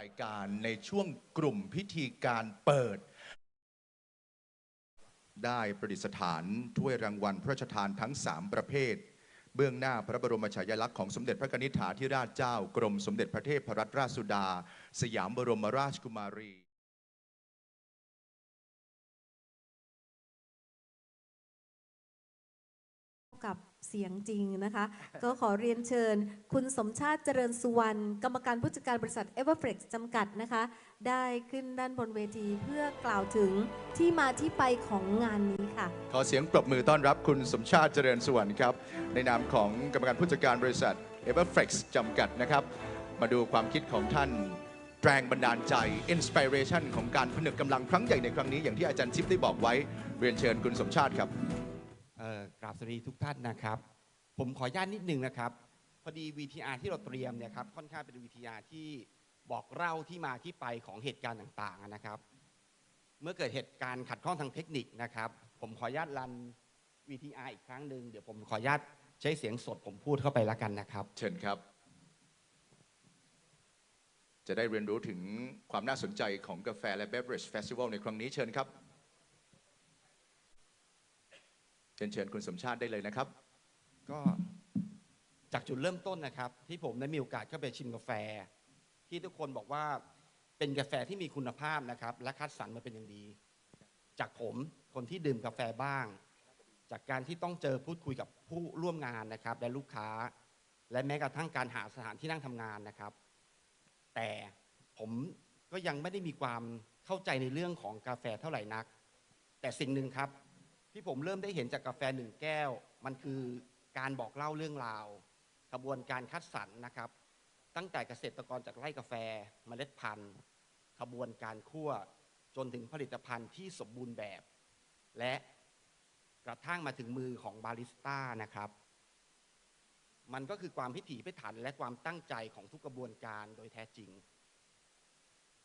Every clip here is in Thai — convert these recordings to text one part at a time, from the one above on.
รายการในช่วงกลุ่มพิธีการเปิด ได้ประดิษฐานถ้วยรางวัลพระราชทานทั้ง 3 ประเภท เบื้องหน้าพระบรมฉายาลักษณ์ของสมเด็จพระนิธิถาธิราชเจ้า กรมสมเด็จพระเทพรัตนราชสุดา สยามบรมราชกุมารี เสียงจริงนะคะ ก็ขอเรียนเชิญ คุณสมชาติเจริญสุวรรณกรรมการผู้จัดการบริษัท e v e r f l e x จำกัดนะคะ ได้ขึ้นด้านบนเวทีเพื่อกล่าวถึงที่มาที่ไปของงานนี้ค่ะ ขอเสียงปรบมือต้อนรับคุณสมชาติเจริญสุวรรณครับ ในนามของกรรมการผู้จัดการบริษัท e v e r f l e x จำกัดนะครับ มาดูความคิดของท่านแรงบันดาลใจ inspiration ของการผนึกกำลังครั้งใหญ่ในครั้งนี้อย่างที่อาจารย์ชิปได้บอกไว้เรียนเชิญคุณสมชาติครับ บสวัสดีทุกท่านนะครับ ผมขออนุญาตนิดนึงนะครับ พอดี VTR ที่เราเตรียมเนี่ยครับค่อนข้างเป็น VTR ที่บอกเล่าที่มาที่ไปของเหตุการณ์ต่างๆนะครับ เมื่อเกิดเหตุการณ์ขัดข้องทางเทคนิคนะครับ ผมขออนุญาตรัน VTR อีกครั้งหนึ่งเดี๋ยวผมขออนุญาตใช้เสียงสดผมพูดเข้าไปล้วกันนะครับ เชิญครับ จะได้เรียนรู้ถึงความน่าสนใจของกาแฟและ Beverage Festival ในครั้งนี้เชิญครับ เชิญเชิญคุณสมชาติได้เลยนะครับ ก็จากจุดเริ่มต้นนะครับ ที่ผมได้มีโอกาสเข้าไปชิมกาแฟ ที่ทุกคนบอกว่าเป็นกาแฟที่มีคุณภาพนะครับ และคัดสรรมาเป็นอย่างดี จากผมคนที่ดื่มกาแฟบ้าง จากการที่ต้องเจอพูดคุยกับผู้ร่วมงานนะครับ และลูกค้า และแม้กระทั่งการหาสถานที่นั่งทำงานนะครับ แต่ผมก็ยังไม่ได้มีความเข้าใจในเรื่องของกาแฟเท่าไหร่นัก แต่สิ่งหนึ่งครับ ที่ผมเริ่มได้เห็นจากกาแฟหนึ่งแก้ว มันคือการบอกเล่าเรื่องราวกระบวนการคัดสรรนะครับ ตั้งแต่เกษตรกรจากไร่กาแฟเมล็ดพันธุ์ขบวนการคั่วจนถึงผลิตภัณฑ์ที่สมบูรณ์แบบ และกระทั่งมาถึงมือของบาริสต้านะครับ มันก็คือความพิถีพิถันและความตั้งใจของทุกกระบวนการโดยแท้จริง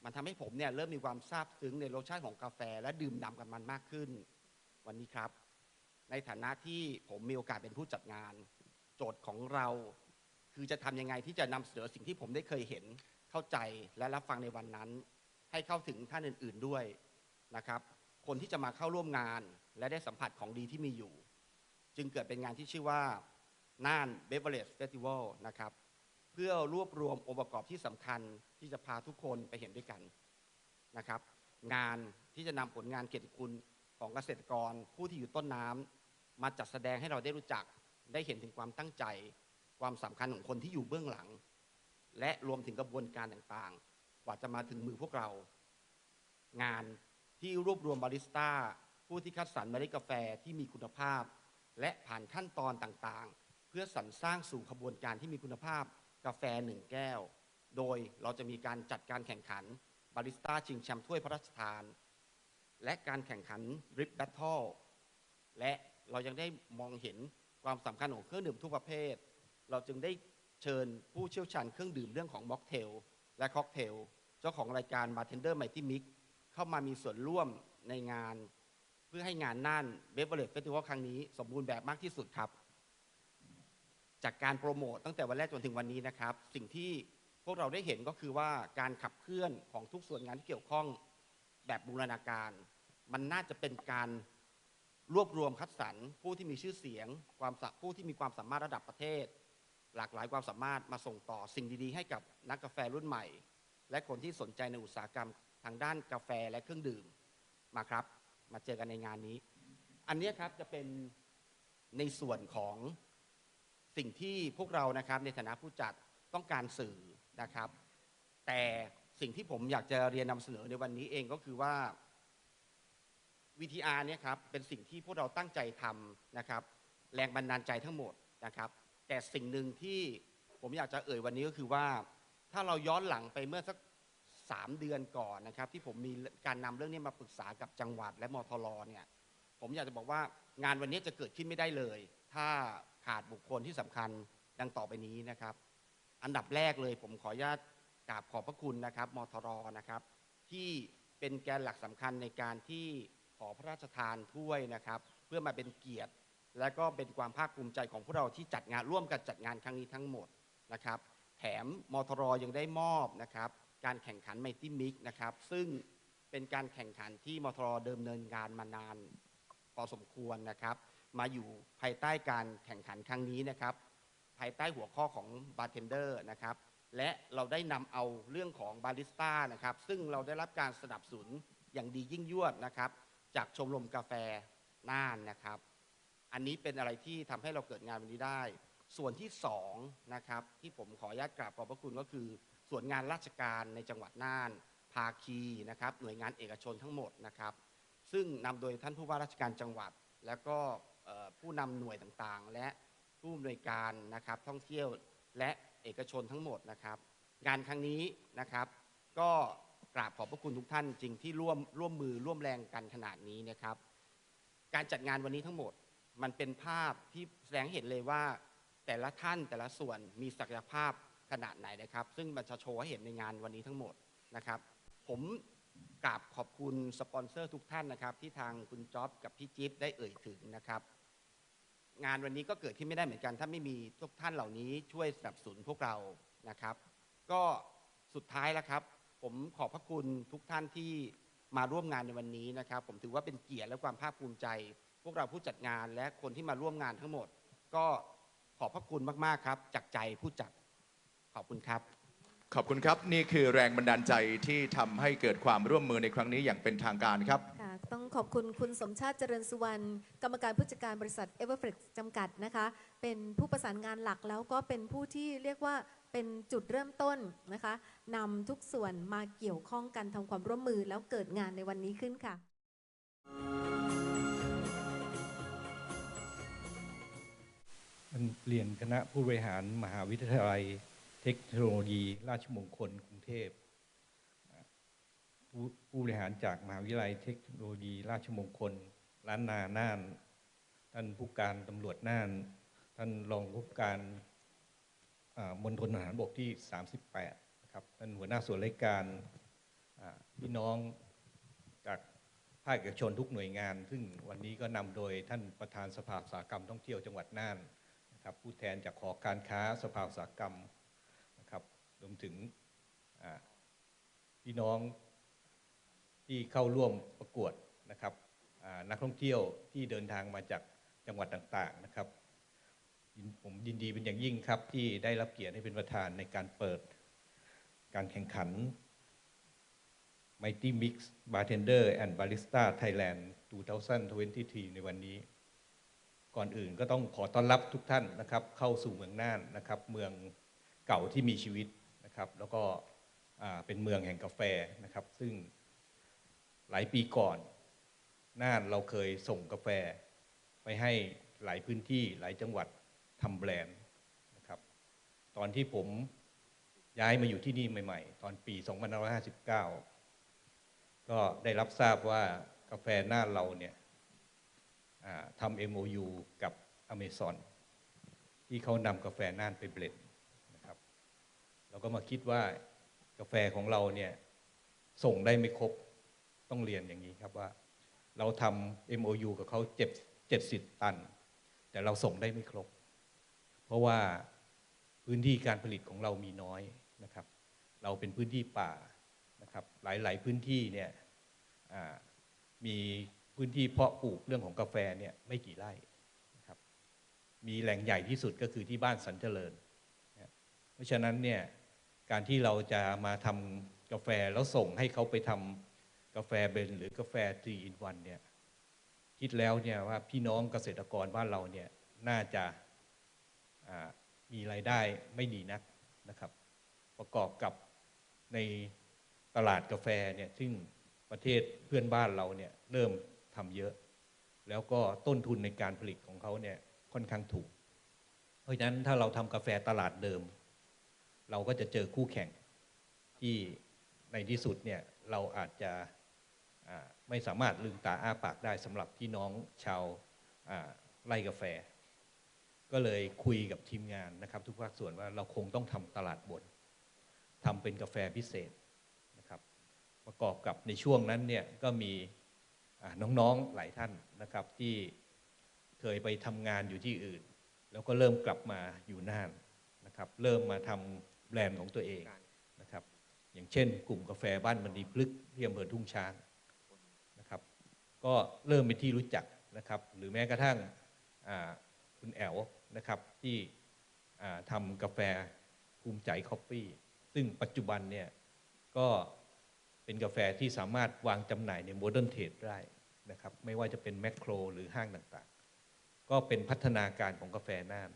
มันทำให้ผมเนี่ยเริ่มมีความซาบซึ้งในรสชาติของกาแฟ และดื่มด่ำกับมันมากขึ้น วันนี้ครับ ในฐานะที่ผมมีโอกาสเป็นผู้จัดงาน โจทย์ของเรา คือจะทำยังไงที่จะนำเสนอสิ่งที่ผมได้เคยเห็นเข้าใจและรับฟังในวันนั้น ให้เข้าถึงท่านอื่น ๆด้วยนะครับ คนที่จะมาเข้าร่วมงาน และได้สัมผัสของดีที่มีอยู่ จึงเกิดเป็นงานที่ชื่อว่าน่านเบเวอร์เลสเฟสติวัลนะครับ เพื่อรวบรวมองค์ประกอบที่สำคัญที่จะพาทุกคนไปเห็นด้วยกันนะครับ งานที่จะนำผลงานเกียรติคุณ ของเกษตรกรผู้ที่อยู่ต้นน้ำมาจัดแสดงให้เราได้รู้จักได้เห็นถึงความตั้งใจ ความสำคัญของคนที่อยู่เบื้องหลัง และรวมถึงกระบวนการต่างๆ กว่าจะมาถึงมือพวกเรา งานที่รวบรวมบาริสต้า ผู้ที่คัดสรรเมล็ดกาแฟที่มีคุณภาพ และผ่านขั้นตอนต่างๆ เพื่อสรรสร้างสู่ขบวนการที่มีคุณภาพกาแฟหนึ่งแก้ว โดยเราจะมีการจัดการแข่งขันบาริสต้าชิงแชมป์ถ้วยพระราชทาน และการแข่งขันริปแบทเทิลและเรายังได้มองเห็นความสำคัญของเครื่องดื่มทุกประเภท เราจึงได้เชิญผู้เชี่ยวชาญเครื่องดื่มเรื่องของม็อกเทลและค็อกเทลเจ้าของรายการบาร์เทนเดอร์ไมตี้มิกเข้ามามีส่วนร่วมในงาน เพื่อให้งานน่านเบเวอร์เลตเฟสติวัลครั้งนี้สมบูรณ์แบบมากที่สุดครับ จากการโปรโมทตั้งแต่วันแรกจนถึงวันนี้นะครับ สิ่งที่พวกเราได้เห็นก็คือว่าการขับเคลื่อนของทุกส่วนงานที่เกี่ยวข้องแบบบูรณาการ มันน่าจะเป็นการรวบรวมคัดสรรผู้ที่มีชื่อเสียง ความสะผู้ที่มีความสามารถระดับประเทศ หลากหลายความสามารถมาส่งต่อสิ่งดีๆ ให้กับนักกาแฟรุ่นใหม่ และคนที่สนใจในอุตสาหกรรมทางด้านกาแฟและเครื่องดื่มมาครับ มาเจอกันในงานนี้ อันนี้ครับจะเป็นในส่วนของสิ่งที่พวกเรานะครับในฐานะผู้จัดต้องการสื่อนะครับ แต่สิ่งที่ผมอยากจะเรียนนำเสนอในวันนี้เองก็คือว่า VTR เนี่ยครับเป็นสิ่งที่พวกเราตั้งใจทำนะครับ แรงบันดาลใจทั้งหมดนะครับ แต่สิ่งหนึ่งที่ผมอยากจะเอ่ยวันนี้ก็คือว่า ถ้าเราย้อนหลังไปเมื่อสักสามเดือนก่อนนะครับ ที่ผมมีการนำเรื่องนี้มาปรึกษากับจังหวัดและมทรเนี่ยผมอยากจะบอกว่างานวันนี้จะเกิดขึ้นไม่ได้เลย ถ้าขาดบุคคลที่สำคัญดังต่อไปนี้นะครับ อันดับแรกเลยผมขออนุญาตกราบขอบพระคุณนะครับมทรนะครับ ที่เป็นแกนหลักสำคัญในการที่ ขอพระราชทานถ้วยนะครับ เพื่อมาเป็นเกียรติ และก็เป็นความภาคภูมิใจของพวกเราที่จัดงานร่วมกันจัดงานครั้งนี้ทั้งหมดนะครับ แถมมทรยังได้มอบนะครับ การแข่งขันไมตี้มิกนะครับ ซึ่งเป็นการแข่งขันที่มทรเดิมเนินการมานานพอสมควรนะครับ มาอยู่ภายใต้การแข่งขันครั้งนี้นะครับ ภายใต้หัวข้อของบาร์เทนเดอร์นะครับและเราได้นำเอาเรื่องของบาริสต้านะครับ ซึ่งเราได้รับการสนับสนุนอย่างดียิ่งยวดนะครับ จากชมรมกาแฟน่านนะครับ อันนี้เป็นอะไรที่ทำให้เราเกิดงานวันนี้ได้ ส่วนที่สองนะครับที่ผมขออนุญาตกราบขอบพระคุณก็คือ ส่วนงานราชการในจังหวัดน่าน ภาคีนะครับ หน่วยงานเอกชนทั้งหมดนะครับ ซึ่งนำโดยท่านผู้ว่าราชการจังหวัด แล้วก็ผู้นำหน่วยต่างๆ และผู้อำนวยการนะครับท่องเที่ยวและเอกชนทั้งหมดนะครับ งานครั้งนี้นะครับ ก็ กราบขอบพระคุณทุกท่านจริงที่ร่วมร่วมมือร่วมแรงกันขนาดนี้นะครับ การจัดงานวันนี้ทั้งหมดมันเป็นภาพที่แสดงให้เห็นเลยว่า แต่ละท่านแต่ละส่วนมีศักยภาพขนาดไหนนะครับ ซึ่งมันจะโชว์ให้เห็นในงานวันนี้ทั้งหมดนะครับ ผมกราบขอบคุณสปอนเซอร์ทุกท่านนะครับ ที่ทางคุณจ๊อบกับพี่จิ๊บได้เอ่ยถึงนะครับ งานวันนี้ก็เกิดขึ้นไม่ได้เหมือนกัน ถ้าไม่มีทุกท่านเหล่านี้ช่วยสนับสนุนพวกเรานะครับ ก็สุดท้ายแล้วครับ ผมขอบพระคุณทุกท่านที่มาร่วมงานในวันนี้นะครับ ผมถือว่าเป็นเกียรติและความภาคภูมิใจ พวกเราผู้จัดงานและคนที่มาร่วมงานทั้งหมด ก็ขอบพระคุณมากๆครับ จากใจผู้จัดขอบคุณครับ ขอบคุณครับนี่คือแรงบันดาลใจที่ทำให้เกิดความร่วมมือในครั้งนี้อย่างเป็นทางการครับ ขอบคุณคุณสมชาติเจริญสุวรรณกรรมการผู้จัดการบริษัท e v e r f l e x จำกัดนะคะ เป็นผู้ประสานงานหลักแล้วก็เป็นผู้ที่เรียกว่าเป็นจุดเริ่มต้นนะคะนำทุกส่วนมาเกี่ยวข้องกันทำความร่วมมือแล้วเกิดงานในวันนี้ขึ้นค่ะ เรียนคณะผู้บริหารมหาวิทยาลัย เทคโนโลยี ราชมงคลกรุงเทพ ผู้บริหารจากมหาวิทยาลัยเทคโนโลยี ราชมงคลล้านนาน่าน ท่านผู้การตำรวจน่าน ท่านรองผู้การมณฑลทหารบกที่ 38นะครับท่านหัวหน้าส่วนราชการพี่น้องจากภาคเอกชนทุกหน่วยงาน ซึ่งวันนี้ก็นำโดยท่านประธานสภาอุตสาหกรรมท่องเที่ยวจังหวัดน่านนะครับผู้แทนจากหอการค้าสภาอุตสาหกรรมนะครับรวมถึงพี่น้อง ที่เข้าร่วมประกวดนะครับนักท่องเที่ยวที่เดินทางมาจากจังหวัดต่างๆนะครับผมยินดีเป็นอย่างยิ่งครับที่ได้รับเกียรติให้เป็นประธานในการเปิด การแข่งขัน Mighty Mix Bartender and Barista Thailand 2023 ในวันนี้ ก่อนอื่นก็ต้องขอต้อนรับทุกท่านนะครับ เข้าสู่เมืองน่านนะครับ เมืองเก่าที่มีชีวิตนะครับ แล้วก็เป็นเมืองแห่งกาแฟนะครับ ซึ่ง หลายปีก่อนน่านเราเคยส่งกาแฟไปให้หลายพื้นที่หลายจังหวัดทำแบรนด์นะครับ ตอนที่ผมย้ายมาอยู่ที่นี่ใหม่ ๆ ตอนปี 2559 ก็ได้รับทราบว่ากาแฟน่านเราเนี่ยอ่าทำ MOU กับ Amazon ที่เขานำกาแฟน่านไปเบลนด์นะครับ เราก็มาคิดว่ากาแฟของเราเนี่ยส่งได้ไม่ครบ ต้องเรียนอย่างนี้ครับว่า เราทำ MOU กับเขาเจ็ดเจ็ดสิบตัน แต่เราส่งได้ไม่ครบ เพราะว่าพื้นที่การผลิตของเรามีน้อยนะครับ เราเป็นพื้นที่ป่านะครับ หลาย ๆ พื้นที่เนี่ยมีพื้นที่เพาะปลูกเรื่องของกาแฟเนี่ยไม่กี่ไร่นะครับ มีแหล่งใหญ่ที่สุดก็คือที่บ้านสันเจริญนะเพราะฉะนั้นเนี่ยการที่เราจะมาทำกาแฟแล้วส่งให้เขาไปทำ กาแฟเบนหรือกาแฟทีอินวันเนี่ยคิดแล้วเนี่ยว่าพี่น้องเกษตรกรบ้านเราเนี่ยน่าจะมีรายได้ไม่ดีนักนะครับ ประกอบกับในตลาดกาแฟเนี่ยซึ่งประเทศเพื่อนบ้านเราเนี่ยเริ่มทำเยอะ แล้วก็ต้นทุนในการผลิตของเขาเนี่ยค่อนข้างถูก เพราะฉะนั้นถ้าเราทำกาแฟตลาดเดิม เราก็จะเจอคู่แข่งที่ในที่สุดเนี่ยเราอาจจะ ไม่สามารถลืมตาอ้าปากได้สำหรับพี่น้องชาวไร่กาแฟ ก็เลยคุยกับทีมงานนะครับ ทุกภาคส่วนว่าเราคงต้องทำตลาดบนทำเป็นกาแฟพิเศษนะครับ ประกอบกับในช่วงนั้นเนี่ยก็มีน้องๆหลายท่านนะครับที่เคยไปทำงานอยู่ที่อื่น แล้วก็เริ่มกลับมาอยู่น่านนะครับ เริ่มมาทำแบรนด์ของตัวเองนะครับ อย่างเช่น กลุ่มกาแฟบ้านมณีพลึกที่อำเภอทุ่งช้าง ก็เริ่มเป็นที่รู้จักนะครับ หรือแม้กระทั่งคุณแอลนะครับที่ทำกาแฟภูมิใจคอฟฟี่ซึ่งปัจจุบันเนี่ยก็เป็นกาแฟที่สามารถวางจำหน่ายในโมเดิร์นเทรดได้นะครับ ไม่ว่าจะเป็นแมคโครหรือห้างต่างๆ ก็เป็นพัฒนาการของกาแฟน่าน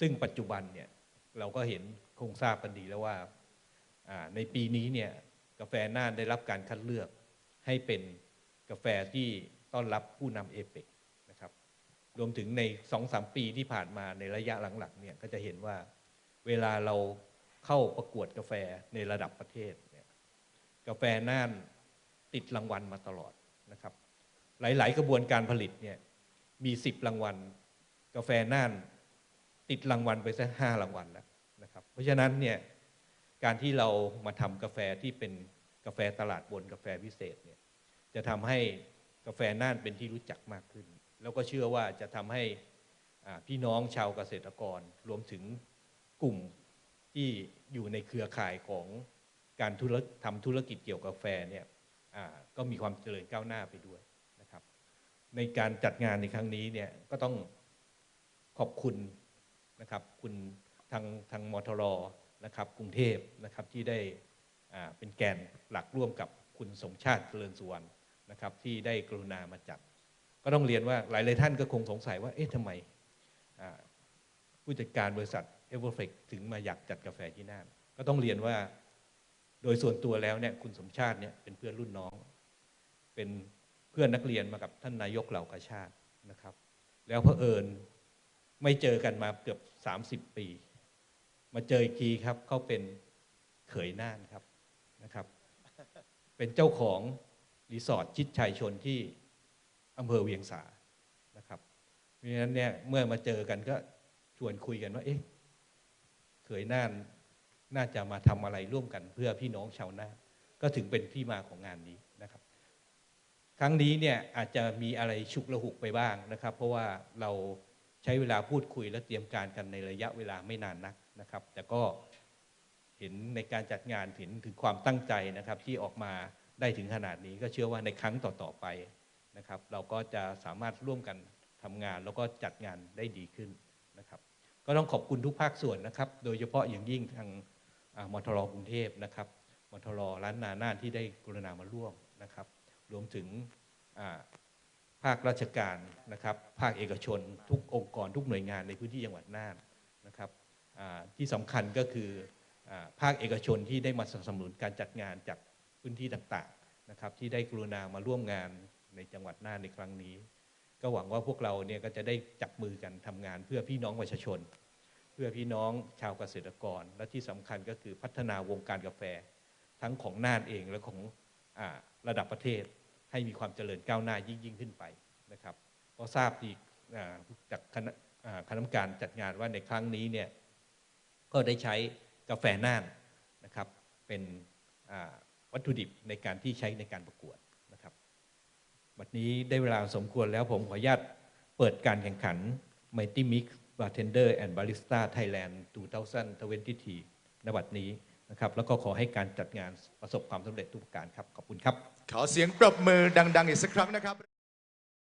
ซึ่งปัจจุบันเนี่ยเราก็เห็นคงทราบกันดีแล้วว่าในปีนี้เนี่ยกาแฟน่านได้รับการคัดเลือกให้เป็น กาแฟที่ต้อนรับผู้นำเอเปกนะครับรวมถึงใน2องสามปีที่ผ่านมาในระยะหลังๆเนี่ยก็จะเห็นว่าเวลาเราเข้าประกวดกาแฟในระดับประเทศเนี่ยกาแฟน่านติดรางวัลมาตลอดนะครับ หลายๆ กระบวนการผลิตเนี่ยมี10รางวัล กาแฟน่านติดรางวัลไปสักห้ารางวัลแล้วนะครับ เพราะฉะนั้นเนี่ยการที่เรามาทำกาแฟที่เป็นกาแฟตลาดบนกาแฟพิเศษเนี่ย จะทำให้กาแฟน่านเป็นที่รู้จักมากขึ้น แล้วก็เชื่อว่าจะทำให้พี่น้องชาวเกษตรกรรวมถึงกลุ่มที่อยู่ในเครือข่ายของการธุรทำธุรกิจเกี่ยวกับกาแฟเนี่ยก็มีความเจริญก้าวหน้าไปด้วยนะครับ ในการจัดงานในครั้งนี้เนี่ยก็ต้องขอบคุณนะครับคุณทางทางมทรนะครับกรุงเทพนะครับที่ได้เป็นแกนหลักร่วมกับคุณสมชาติเจริญสุวรรณ นะครับที่ได้กรุณามาจัด ก็ต้องเรียนว่าหลายๆท่านก็คงสงสัยว่าเอ๊ะทำไมผู้จัดการบริษัทเอเวอร์เฟกถึงมาอยากจัดกาแฟที่น่านก็ต้องเรียนว่าโดยส่วนตัวแล้วเนี่ยคุณสมชาติเนี่ยเป็นเพื่อนรุ่นน้อง เป็นเพื่อนนักเรียนมากับท่านนายกเหล่ากาชาตินะครับ แล้วเผอิญไม่เจอกันมาเกือบ 30 ปี มาเจออีกทีครับเขาเป็นเขยน่านครับนะครับ เป็นเจ้าของ รีสอร์ทชิดชัยชนที่อำเภอเวียงสานะครับเพราะฉะนั้นเนี่ยเมื่อมาเจอกันก็ชวนคุยกันว่า เอ๊ะเขยน่านน่าจะมาทำอะไรร่วมกันเพื่อพี่น้องชาวนาก็ถึงเป็นที่มาของงานนี้นะครับ ครั้งนี้เนี่ยอาจจะมีอะไรฉุกละหุกไปบ้างนะครับ เพราะว่าเราใช้เวลาพูดคุยและเตรียมการกันในระยะเวลาไม่นานนักนะครับ แต่ก็เห็นในการจัดงานเห็นถึงความตั้งใจนะครับที่ออกมา ได้ถึงขนาดนี้ก็เชื่อว่าในครั้งต่อๆไปนะครับ เราก็จะสามารถร่วมกันทำงานแล้วก็จัดงานได้ดีขึ้นนะครับ ก็ต้องขอบคุณทุกภาคส่วนนะครับ โดยเฉพาะอย่างยิ่งทางมทรกรุงเทพนะครับมทรล้านนาน่านที่ได้กรุณามาร่วมนะครับ รวมถึงภาคราชการนะครับ ภาคเอกชน ทุกองค์กรทุกหน่วยงานในพื้นที่จังหวัดน่านนะครับที่สำคัญก็คืออภาคเอกชนที่ได้มาสนับสนุนการจัดงานจาก พื้นที่ต่างๆนะครับ ที่ได้กรุณามาร่วมงานในจังหวัดน่านในครั้งนี้ ก็หวังว่าพวกเราเนี่ยก็จะได้จับมือกันทำงานเพื่อพี่น้องประชาชน เพื่อพี่น้องชาวเกษตรกร และที่สำคัญก็คือพัฒนาวงการกาแฟ ทั้งของน่านเองและของอระดับประเทศ ให้มีความเจริญก้าวหน้ายิ่งยิ่งขึ้นไปนะครับเพราะทราบดีอ่จากคณะคณะกรรมการจัดงานว่าในครั้งนี้เนี่ยก็ได้ใช้กาแฟน่านนะครับเป็น วัตถุดิบในการที่ใช้ในการประกวดนะครับ วันนี้ได้เวลาสมควรแล้วผมขออนุญาตเปิดการแข่งขัน Mighty Mix Bartender and Barista Thailand 2023ในบัดนี้นะครับแล้วก็ขอให้การจัดงานประสบความสำเร็จทุกประการครับ ขอบคุณครับ ขอเสียงปรบมือดัง ๆ อีกสักครั้งนะครับ